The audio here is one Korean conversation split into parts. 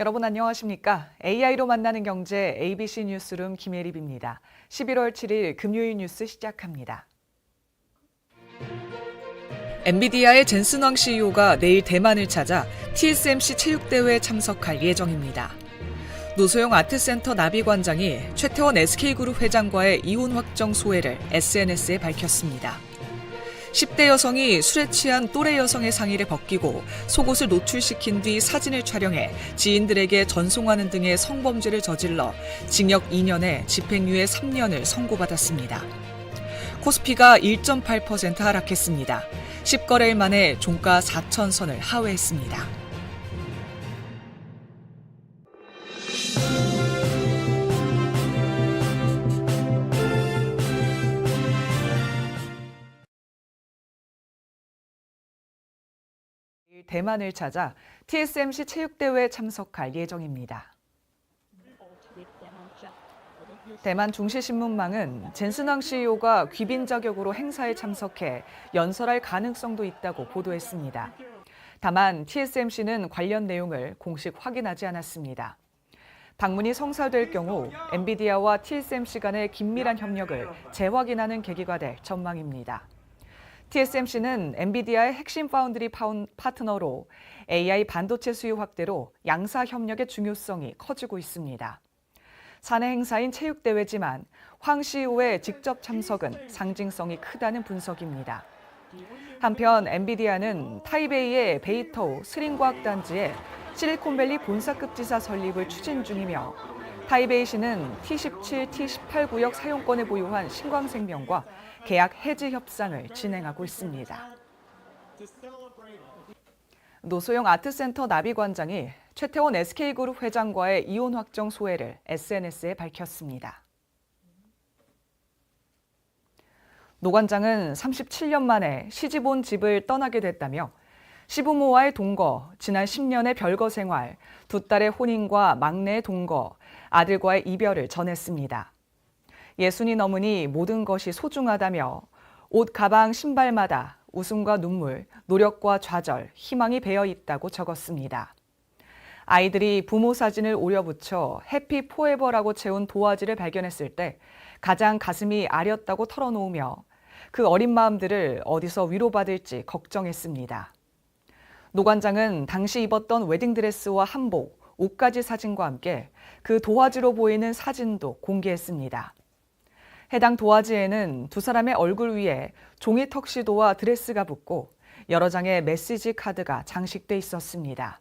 여러분 안녕하십니까? AI로 만나는 경제 ABC 뉴스룸 김예립입니다. 11월 7일 금요일 뉴스 시작합니다. 엔비디아의 젠슨 왕 CEO가 내일 대만을 찾아 TSMC 체육대회에 참석할 예정입니다. 노소영 아트센터 나비관장이 최태원 SK그룹 회장과의 이혼 확정 소회를 SNS에 밝혔습니다. 10대 여성이 술에 취한 또래 여성의 상의를 벗기고 속옷을 노출시킨 뒤 사진을 촬영해 지인들에게 전송하는 등의 성범죄를 저질러 징역 2년에 집행유예 3년을 선고받았습니다. 코스피가 1.8% 하락했습니다. 10거래일 만에 종가 4천선을 하회했습니다. 대만을 찾아 TSMC 체육대회에 참석할 예정입니다. 대만 중시신문망은 젠슨왕 CEO가 귀빈 자격으로 행사에 참석해 연설할 가능성도 있다고 보도했습니다. 다만 TSMC는 관련 내용을 공식 확인하지 않았습니다. 방문이 성사될 경우 엔비디아와 TSMC 간의 긴밀한 협력을 재확인하는 계기가 될 전망입니다. TSMC는 엔비디아의 핵심 파운드리 파운 파트너로 AI 반도체 수요 확대로 양사 협력의 중요성이 커지고 있습니다. 사내 행사인 체육대회지만 황 CEO의 직접 참석은 상징성이 크다는 분석입니다. 한편 엔비디아는 타이베이의 베이토 스링과학단지에 실리콘밸리 본사급 지사 설립을 추진 중이며 타이베이시는 T17, T18 구역 사용권을 보유한 신광생명과 계약 해지 협상을 진행하고 있습니다. 노소영 아트센터 나비관장이 최태원 SK그룹 회장과의 이혼 확정 소회를 SNS에 밝혔습니다. 노 관장은 37년 만에 시집 온 집을 떠나게 됐다며 시부모와의 동거, 지난 10년의 별거 생활, 두 딸의 혼인과 막내의 동거, 아들과의 이별을 전했습니다. 예순이 넘으니 모든 것이 소중하다며 옷, 가방, 신발마다 웃음과 눈물, 노력과 좌절, 희망이 배어 있다고 적었습니다. 아이들이 부모 사진을 오려붙여 해피 포에버라고 채운 도화지를 발견했을 때 가장 가슴이 아렸다고 털어놓으며 그 어린 마음들을 어디서 위로받을지 걱정했습니다. 노 관장은 당시 입었던 웨딩드레스와 한복, 옷가지 사진과 함께 그 도화지로 보이는 사진도 공개했습니다. 해당 도화지에는 두 사람의 얼굴 위에 종이 턱시도와 드레스가 붙고 여러 장의 메시지 카드가 장식돼 있었습니다.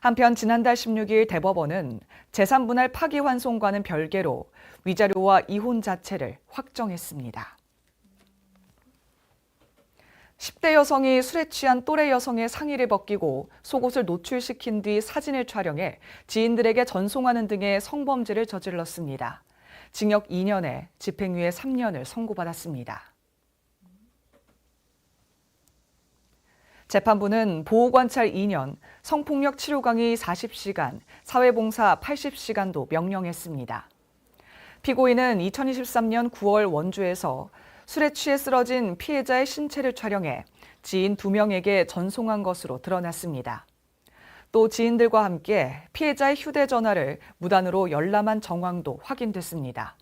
한편 지난달 16일 대법원은 재산분할 파기환송과는 별개로 위자료와 이혼 자체를 확정했습니다. 10대 여성이 술에 취한 또래 여성의 상의를 벗기고 속옷을 노출시킨 뒤 사진을 촬영해 지인들에게 전송하는 등의 성범죄를 저질렀습니다. 징역 2년에 집행유예 3년을 선고받았습니다. 재판부는 보호관찰 2년, 성폭력 치료 강의 40시간, 사회봉사 80시간도 명령했습니다. 피고인은 2023년 9월 원주에서 술에 취해 쓰러진 피해자의 신체를 촬영해 지인 2명에게 전송한 것으로 드러났습니다. 또 지인들과 함께 피해자의 휴대전화를 무단으로 열람한 정황도 확인됐습니다.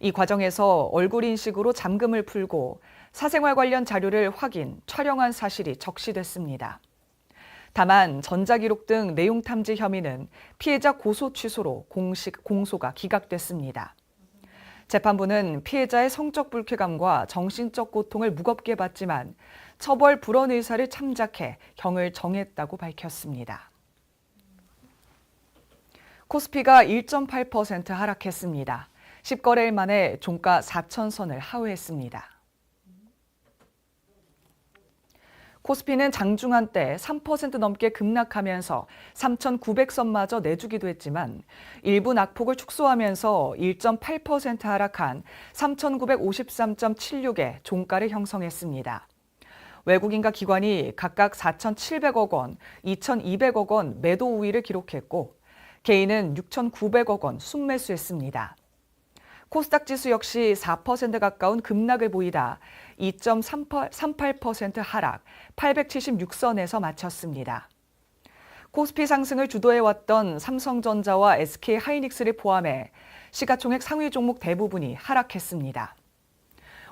이 과정에서 얼굴 인식으로 잠금을 풀고 사생활 관련 자료를 확인, 촬영한 사실이 적시됐습니다. 다만 전자기록 등 내용 탐지 혐의는 피해자 고소 취소로 공식 공소가 기각됐습니다. 재판부는 피해자의 성적 불쾌감과 정신적 고통을 무겁게 받지만 처벌 불원 의사를 참작해 형을 정했다고 밝혔습니다. 코스피가 1.8% 하락했습니다. 10거래일 만에 종가 4천선을 하회했습니다. 코스피는 장중한 때 3% 넘게 급락하면서 3,900선마저 내주기도 했지만 일부 낙폭을 축소하면서 1.8% 하락한 3,953.76의 종가를 형성했습니다. 외국인과 기관이 각각 4,700억 원, 2,200억 원 매도 우위를 기록했고 개인은 6,900억 원 순매수했습니다. 코스닥 지수 역시 4% 가까운 급락을 보이다 2.38% 하락 876선에서 마쳤습니다. 코스피 상승을 주도해왔던 삼성전자와 SK 하이닉스를 포함해 시가총액 상위 종목 대부분이 하락했습니다.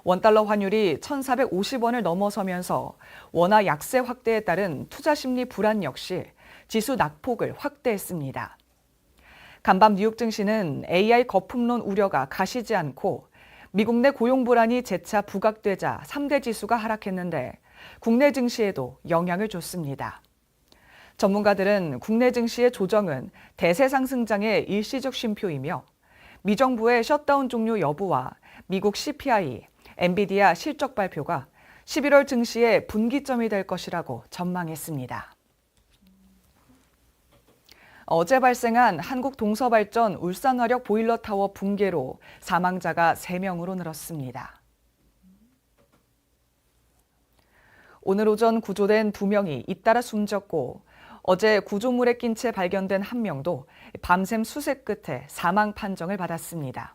원달러 환율이 1,450원을 넘어서면서 원화 약세 확대에 따른 투자 심리 불안 역시 지수 낙폭을 확대했습니다. 간밤 뉴욕 증시는 AI 거품론 우려가 가시지 않고 미국 내 고용 불안이 재차 부각되자 3대 지수가 하락했는데 국내 증시에도 영향을 줬습니다. 전문가들은 국내 증시의 조정은 대세 상승장의 일시적 쉼표이며 미 정부의 셧다운 종료 여부와 미국 CPI, 엔비디아 실적 발표가 11월 증시의 분기점이 될 것이라고 전망했습니다. 어제 발생한 한국 동서발전 울산화력 보일러타워 붕괴로 사망자가 3명으로 늘었습니다. 오늘 오전 구조된 2명이 잇따라 숨졌고 어제 구조물에 낀 채 발견된 한 명도 밤샘 수색 끝에 사망 판정을 받았습니다.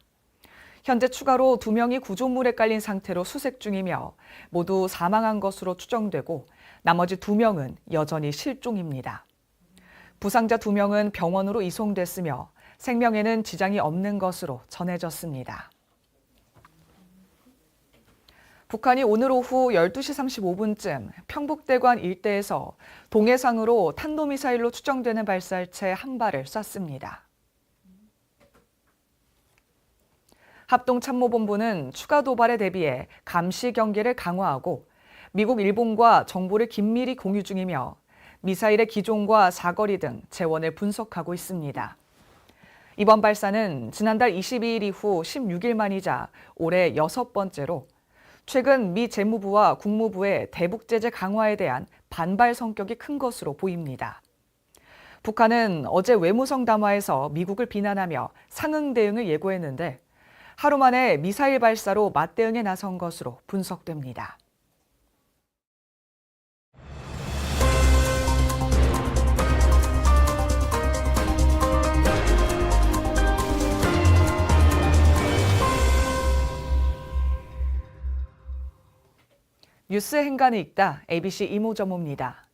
현재 추가로 2명이 구조물에 깔린 상태로 수색 중이며 모두 사망한 것으로 추정되고 나머지 2명은 여전히 실종입니다. 부상자 2명은 병원으로 이송됐으며 생명에는 지장이 없는 것으로 전해졌습니다. 북한이 오늘 오후 12시 35분쯤 평북대관 일대에서 동해상으로 탄도미사일로 추정되는 발사체 한 발을 쐈습니다. 합동참모본부는 추가 도발에 대비해 감시 경계를 강화하고 미국, 일본과 정보를 긴밀히 공유 중이며 미사일의 기종과 사거리 등 재원을 분석하고 있습니다. 이번 발사는 지난달 22일 이후 16일 만이자 올해 여섯 번째로 최근 미 재무부와 국무부의 대북 제재 강화에 대한 반발 성격이 큰 것으로 보입니다. 북한은 어제 외무성 담화에서 미국을 비난하며 상응 대응을 예고했는데 하루 만에 미사일 발사로 맞대응에 나선 것으로 분석됩니다. 뉴스 행간을 읽다 ABC 이모저모입니다.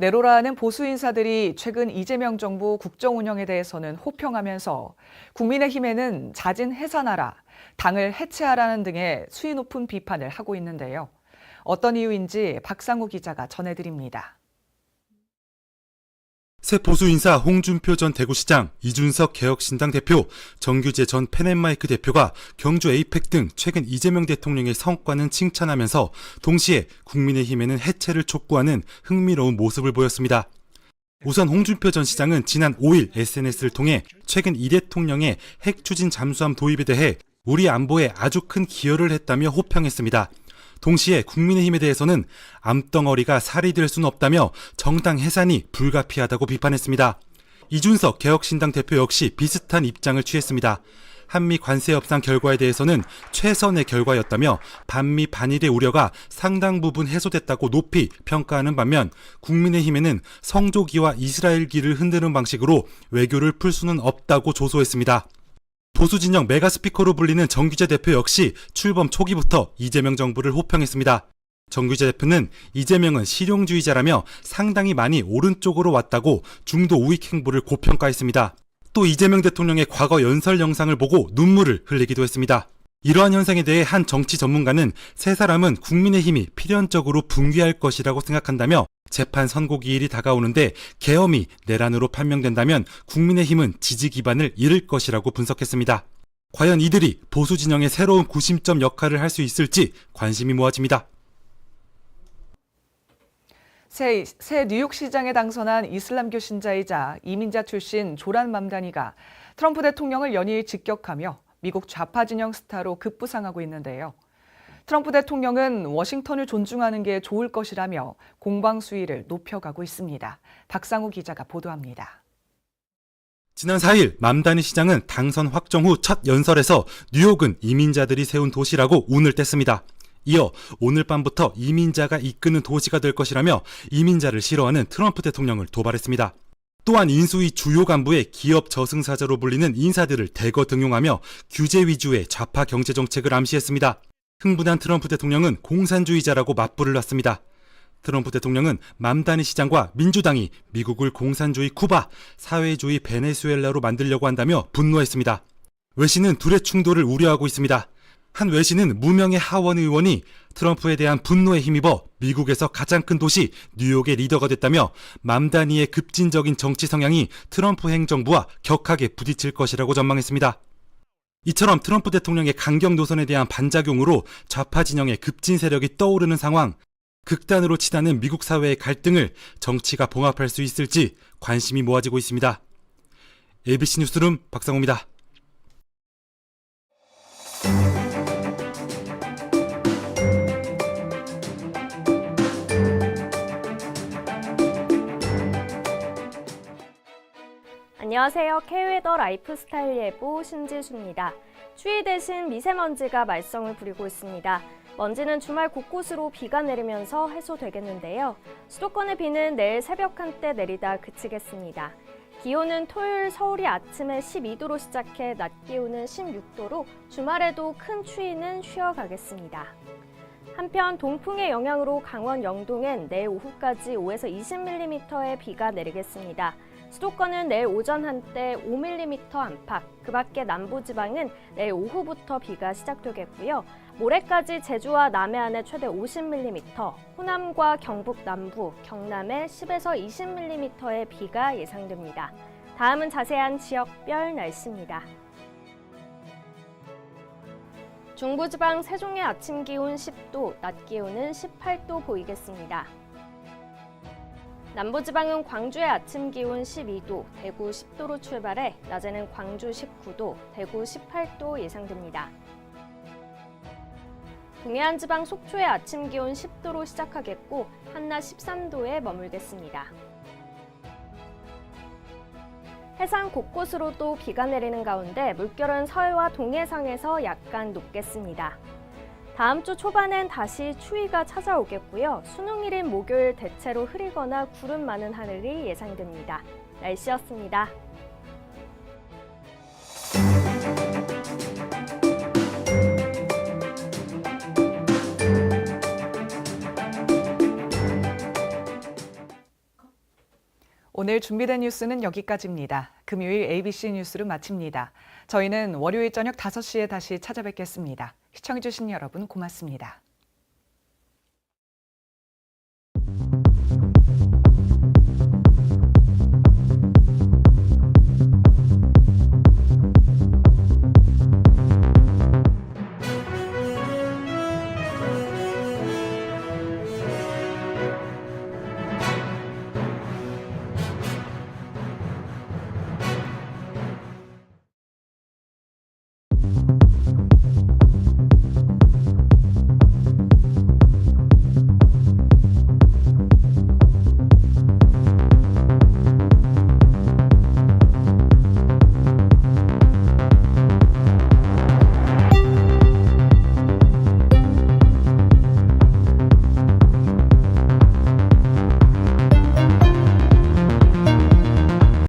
네로라는 보수 인사들이 최근 이재명 정부 국정 운영에 대해서는 호평하면서 국민의힘에는 자진 해산하라, 당을 해체하라는 등의 수위 높은 비판을 하고 있는데요. 어떤 이유인지 박상우 기자가 전해드립니다. 새 보수 인사 홍준표 전 대구시장, 이준석 개혁신당 대표, 정규재 전 펜앤마이크 대표가 경주 에이펙 등 최근 이재명 대통령의 성과는 칭찬하면서 동시에 국민의힘에는 해체를 촉구하는 흥미로운 모습을 보였습니다. 우선 홍준표 전 시장은 지난 5일 SNS를 통해 최근 이 대통령의 핵 추진 잠수함 도입에 대해 우리 안보에 아주 큰 기여를 했다며 호평했습니다. 동시에 국민의힘에 대해서는 암덩어리가 살이 될 수는 없다며 정당 해산이 불가피하다고 비판했습니다. 이준석 개혁신당 대표 역시 비슷한 입장을 취했습니다. 한미 관세 협상 결과에 대해서는 최선의 결과였다며 반미 반일의 우려가 상당 부분 해소됐다고 높이 평가하는 반면 국민의힘에는 성조기와 이스라엘기를 흔드는 방식으로 외교를 풀 수는 없다고 조소했습니다. 보수 진영 메가스피커로 불리는 정규재 대표 역시 출범 초기부터 이재명 정부를 호평했습니다. 정규재 대표는 이재명은 실용주의자라며 상당히 많이 오른쪽으로 왔다고 중도 우익 행보를 고평가했습니다. 또 이재명 대통령의 과거 연설 영상을 보고 눈물을 흘리기도 했습니다. 이러한 현상에 대해 한 정치 전문가는 세 사람은 국민의힘이 필연적으로 붕괴할 것이라고 생각한다며 재판 선고 기일이 다가오는데 계엄이 내란으로 판명된다면 국민의힘은 지지 기반을 잃을 것이라고 분석했습니다. 과연 이들이 보수 진영의 새로운 구심점 역할을 할 수 있을지 관심이 모아집니다. 새, 새 뉴욕시장에 당선한 이슬람교 신자이자 이민자 출신 조란 맘다니가 트럼프 대통령을 연일 직격하며 미국 좌파 진영 스타로 급부상하고 있는데요. 트럼프 대통령은 워싱턴을 존중하는 게 좋을 것이라며 공방 수위를 높여가고 있습니다. 박상우 기자가 보도합니다. 지난 4일 맘다니 시장은 당선 확정 후 첫 연설에서 뉴욕은 이민자들이 세운 도시라고 운을 뗐습니다. 이어 오늘 밤부터 이민자가 이끄는 도시가 될 것이라며 이민자를 싫어하는 트럼프 대통령을 도발했습니다. 또한 인수위 주요 간부의 기업 저승사자로 불리는 인사들을 대거 등용하며 규제 위주의 좌파 경제 정책을 암시했습니다. 흥분한 트럼프 대통령은 공산주의자라고 맞불을 놨습니다. 트럼프 대통령은 맘다니 시장과 민주당이 미국을 공산주의 쿠바, 사회주의 베네수엘라로 만들려고 한다며 분노했습니다. 외신은 둘의 충돌을 우려하고 있습니다. 한 외신은 무명의 하원 의원이 트럼프에 대한 분노에 힘입어 미국에서 가장 큰 도시 뉴욕의 리더가 됐다며 맘다니의 급진적인 정치 성향이 트럼프 행정부와 격하게 부딪힐 것이라고 전망했습니다. 이처럼 트럼프 대통령의 강경 노선에 대한 반작용으로 좌파 진영의 급진 세력이 떠오르는 상황, 극단으로 치닫는 미국 사회의 갈등을 정치가 봉합할 수 있을지 관심이 모아지고 있습니다. ABC 뉴스룸 박상호입니다. 안녕하세요. K웨더 라이프스타일 예보 신지수입니다. 추위 대신 미세먼지가 말썽을 부리고 있습니다. 먼지는 주말 곳곳으로 비가 내리면서 해소되겠는데요. 수도권의 비는 내일 새벽 한때 내리다 그치겠습니다. 기온은 토요일 서울이 아침에 12도로 시작해 낮 기온은 16도로 주말에도 큰 추위는 쉬어가겠습니다. 한편 동풍의 영향으로 강원 영동엔 내일 오후까지 5에서 20mm의 비가 내리겠습니다. 수도권은 내일 오전 한때 5mm 안팎, 그 밖에 남부지방은 내일 오후부터 비가 시작되겠고요. 모레까지 제주와 남해안에 최대 50mm, 호남과 경북 남부, 경남에 10에서 20mm의 비가 예상됩니다. 다음은 자세한 지역별 날씨입니다. 중부지방 세종의 아침 기온 10도, 낮 기온은 18도 보이겠습니다. 남부지방은 광주의 아침 기온 12도, 대구 10도로 출발해 낮에는 광주 19도, 대구 18도 예상됩니다. 동해안 지방 속초의 아침 기온 10도로 시작하겠고 한낮 13도에 머물겠습니다. 해상 곳곳으로도 비가 내리는 가운데 물결은 서해와 동해상에서 약간 높겠습니다. 다음 주 초반엔 다시 추위가 찾아오겠고요. 수능일인 목요일 대체로 흐리거나 구름 많은 하늘이 예상됩니다. 날씨였습니다. 오늘 준비된 뉴스는 여기까지입니다. 금요일 ABC 뉴스를 마칩니다. 저희는 월요일 저녁 5시에 다시 찾아뵙겠습니다. 시청해주신 여러분 고맙습니다.